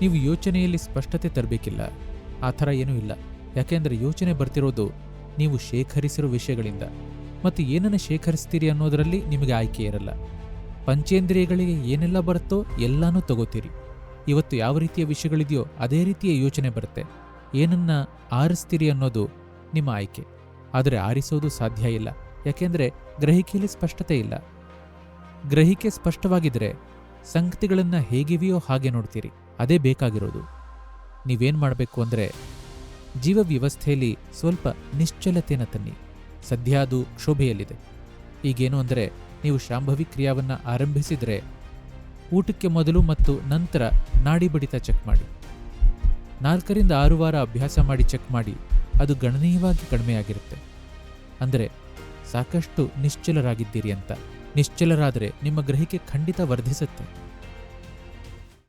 ನೀವು ಯೋಚನೆಯಲ್ಲಿ ಸ್ಪಷ್ಟತೆ ತರಬೇಕಿಲ್ಲ. ಆ ಥರ ಏನೂ ಇಲ್ಲ. ಯಾಕೆಂದರೆ ಯೋಚನೆ ಬರ್ತಿರೋದು ನೀವು ಶೇಖರಿಸಿರೋ ವಿಷಯಗಳಿಂದ. ಮತ್ತು ಏನನ್ನು ಶೇಖರಿಸ್ತೀರಿ ಅನ್ನೋದರಲ್ಲಿ ನಿಮಗೆ ಆಯ್ಕೆ ಇರಲ್ಲ. ಪಂಚೇಂದ್ರಿಯಗಳಿಗೆ ಏನೆಲ್ಲ ಬರುತ್ತೋ ಎಲ್ಲನೂ ತಗೋತೀರಿ. ಇವತ್ತು ಯಾವ ರೀತಿಯ ವಿಷಯಗಳಿದೆಯೋ ಅದೇ ರೀತಿಯ ಯೋಚನೆ ಬರುತ್ತೆ. ಏನನ್ನು ಆರಿಸ್ತೀರಿ ಅನ್ನೋದು ನಿಮ್ಮ ಆಯ್ಕೆ. ಆದರೆ ಆರಿಸೋದು ಸಾಧ್ಯ ಇಲ್ಲ. ಯಾಕೆಂದರೆ ಗ್ರಹಿಕೆಯಲ್ಲಿ ಸ್ಪಷ್ಟತೆ ಇಲ್ಲ. ಗ್ರಹಿಕೆ ಸ್ಪಷ್ಟವಾಗಿದ್ದರೆ ಸಂಗತಿಗಳನ್ನು ಹೇಗಿವೆಯೋ ಹಾಗೆ ನೋಡ್ತೀರಿ. ಅದೇ ಬೇಕಾಗಿರೋದು. ನೀವೇನು ಮಾಡಬೇಕು ಅಂದರೆ ಜೀವ ವ್ಯವಸ್ಥೆಯಲ್ಲಿ ಸ್ವಲ್ಪ ನಿಶ್ಚಲತೆಯನ್ನು ತನ್ನಿ. ಸದ್ಯ ಅದು ಕ್ಷೋಭೆಯಲ್ಲಿದೆ. ಈಗೇನು ಅಂದರೆ, ನೀವು ಶಾಂಭವಿ ಕ್ರಿಯಾವನ್ನು ಆರಂಭಿಸಿದರೆ, ಊಟಕ್ಕೆ ಮೊದಲು ಮತ್ತು ನಂತರ ನಾಡಿ ಬಡಿತ ಚೆಕ್ ಮಾಡಿ. ನಾಲ್ಕರಿಂದ ಆರು ವಾರ ಅಭ್ಯಾಸ ಮಾಡಿ ಚೆಕ್ ಮಾಡಿ, ಅದು ಗಣನೀಯವಾಗಿ ಕಡಿಮೆಯಾಗಿರುತ್ತೆ. ಅಂದರೆ, ಸಾಕಷ್ಟು ನಿಶ್ಚಲರಾಗಿದ್ದೀರಿ ಅಂತ. ನಿಶ್ಚಲರಾದರೆ ನಿಮ್ಮ ಗ್ರಹಿಕೆ ಖಂಡಿತ ವರ್ಧಿಸುತ್ತೆ.